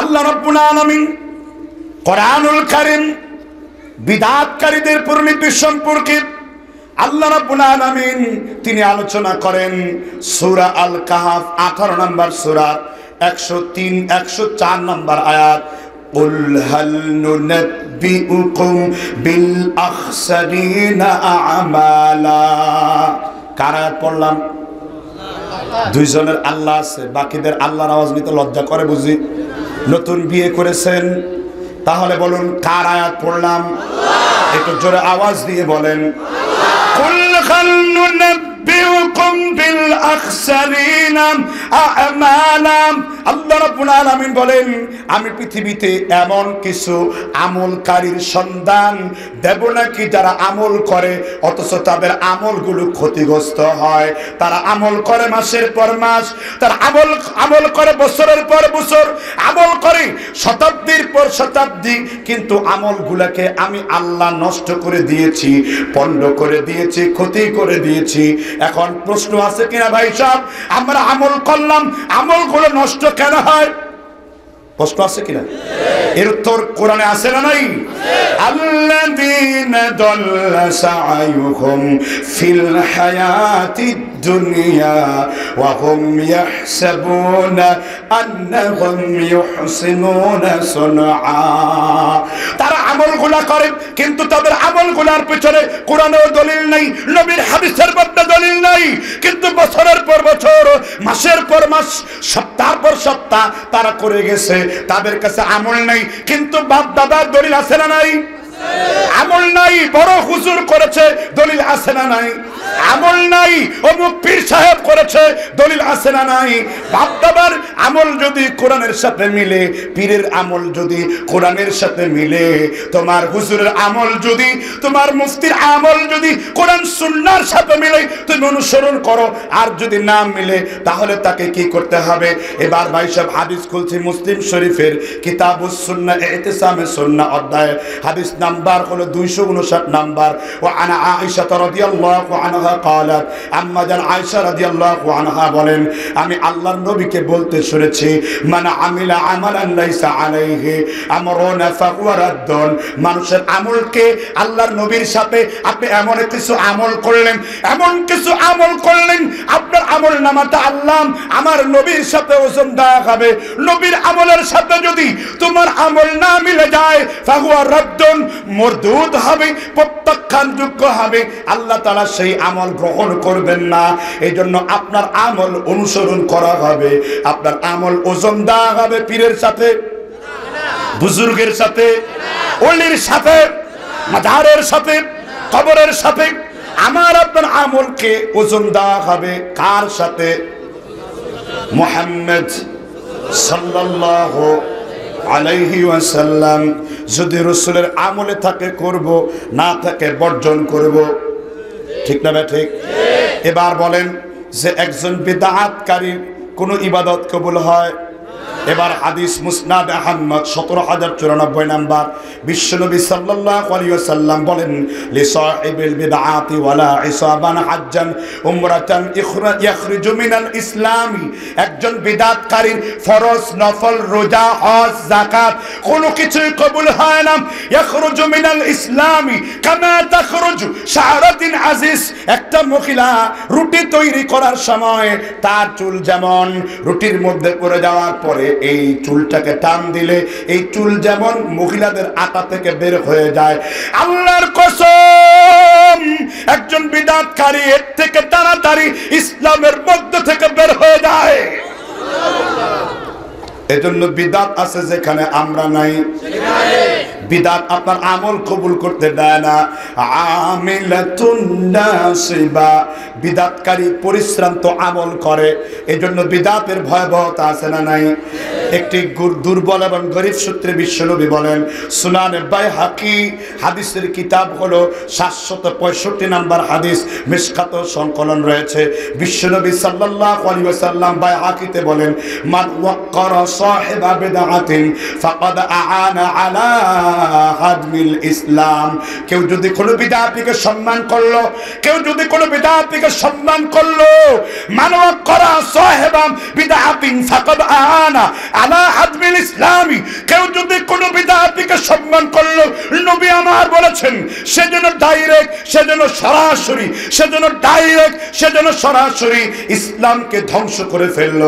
আল্লাহ রব্বুল আলামিন কোরআনুল কারীম বিদাতকারীদের পরিণতি সম্পর্কে আল্লাহ রাব্বুল আলামিন তিনি আলোচনা করেন সূরা আল কাহাফ 18 নম্বর সূরা 103 104 নম্বর আয়াত قل هل ننبئكم بالأخسرين أعمالا কারা পড়লাম দুইজনের আল্লাহ আছে বাকিদের আল্লাহর আওয়াজ নিতে লজ্জা করে বুঝি নতুন বিয়ে করেছেন। তাহলে বলুন কার আয়াত পড়লাম? একটু জোরে আওয়াজ দিয়ে বলেন। বিল আখসারিনাম আমালা আল্লাহ রাব্বুল বলেন, আমি পৃথিবীতে এমন কিছু আমলকারীর সন্ধান দেব নাকি যারা আমল করে, অথচ তাদের আমলগুলো ক্ষতিগ্রস্ত হয়। তারা আমল করে মাসের পর মাস, তারা আমল আমল করে বছরের পর বছর, আমল করে শতাব্দীর পর শতাব্দী, কিন্তু আমলগুলোকে আমি আল্লাহ নষ্ট করে দিয়েছি, পণ্ড করে দিয়েছি, ক্ষতি করে দিয়েছি। এখন প্রশ্ন আছে কিনা ভাই সাহেব? আমরা আমল করলাম, আমলগুলো নষ্ট কেন হয়? প্রশ্ন আছে কিনা? এর উত্তর কোরআনে আছে না নাই? আল্লাযীনা দাল্লা ফিল হায়াতিদ দুনিয়া ওয়া হুম ইয়াহসাবুনা আন্নাহুম ইউহসিনুনা সুনআ। তারা আমলগুলা করে, কিন্তু তাদের আমলগুলার পিছনে কোরআনেও দলিল নাই, নবীর হাদিসের মধ্যে দলিল নাই, কিন্তু বছরের পর বছর মাসের পর মাস, সপ্তাহ পর সপ্তাহ তারা করে গেছে। তাদের কাছে আমল নাই। কিন্তু বাপ দাদার দলিল আছে না নাই? আমল নাই, বড় হুজুর করেছে, দলিল আছে না নাই? আমল নাই, অমুক পীর সাহেব করেছে, দলিল আছে না নাই? বাপ দাদার আমল যদি কোরআনের সাথে মিলে, পীরের আমল যদি কোরআনের সাথে মিলে, তোমার হুজুরের আমল যদি, তোমার মুফতির আমল যদি কোরআন সুন্নার সাথে মিলে, তুমি অনুসরণ করো, আর যদি না মিলে, তাহলে তাকে কি করতে হবে? এবার ভাই সব হাদিস খুলছি মুসলিম শরীফের কিতাবুস সুন্নাহ ইহতিসামে সুন্নাহ অধ্যায়। হাদিস নাম্বার হলো 259 নাম্বার। ও আনা আয়েশা রাদিয়াল্লাহু আনহা আমি আল্লাহর নবীকে বলতে শুনেছি মানে আমিলা মানুষের আমলকে আল্লাহর নবীর সাথে আপনি এমন কিছু আমল করলেন, এমন কিছু আমল করলেন, আপনার আমল নামাটা আল্লাহ আমার নবীর সাথে ওজন দেওয়া হবে। নবীর আমলের সাথে যদি তোমার আমল না মিলে যায় ফাগুয়া রাদ্দুন, মরদুদ হবে, প্রত্যাখ্যানযোগ্য হবে। আল্লাহ তালা সেই আমল গ্রহণ করবেন না। এই জন্য আপনার আমল অনুসরণ করা হবে। আপনার আমল ওজন দেওয়া হবে পীরের সাথে, বুজুর্গের সাথে, অলির সাথে, মাজারের সাথে, কবরের সাথে। আমার আপনার আমলকে ওজন দেওয়া হবে কার সাথে? মোহাম্মদ সাল্লাল্লাহু আলাইহি ওয়াসাল্লাম। যদি রসুলের আমলে থাকে করব, না থাকে বর্জন করব। ঠিক না বে ঠিক? এবার বলেন যে একজন বিদাতকারী কোনো ইবাদত কবুল হয়? এবার হাদিস মুসনাদ আহমদ সতেরো হাজার চুরানব্বই নাম্বার। বিশ্বনবী আলাইহি বলেন কিছুই ইসলামি আজিজ। একটা রুটি তৈরি করার সময় তার চুল যেমন রুটির মধ্যে পড়ে যাওয়ার পরে এই চুলটাকে টান দিলে এই চুল যেমন মহিলাদের আটা থেকে বের হয়ে যায়। আল্লাহর কসম, একজন বিদাতকারী এর থেকে তাড়াতাড়ি ইসলামের মধ্য থেকে বের হয়ে যায়। এজন্য বিদাত আছে যেখানে আমরা নাই। বিদাত আপনার আমল কবুল করতে দেয় না। আমিলাতুন নাসিবা। বিদাতকারী পরিশ্রান্ত আমল করে। এজন্য বিদাতের ভয়াবহতা আছে না নাই? একটি দুর্বল এবং গরিব সূত্রে বিশ্বনবী বলেন, সুনান বাই হাকি হাদিসের কিতাব হলো সাতশত পঁয়ষট্টি নাম্বার হাদিস, মিসকাত সংকলন রয়েছে। বিশ্বনবী সাল্লাল্লাহু আলাইহি সাল্লাম বাই হাকিতে বলেন, মান ওয়াক্কারা সাহিবা বিদআতিন, ফাকাদ আআনা আলা ইসলাম। কেউ যদি কোনো বিদআতকে সম্মান করল, কেউ যদি কোনো সম্মান করল, মানব করা সাহেবাম আনা আলা ইসলামী। কেউ যদি কোনো সম্মান করল, নবী আমার বলেছেন, সে যেন ডাইরেক্ট সে যেন সরাসরি, সে যেন ডাইরেক্ট সে যেন সরাসরি ইসলামকে ধ্বংস করে ফেলল।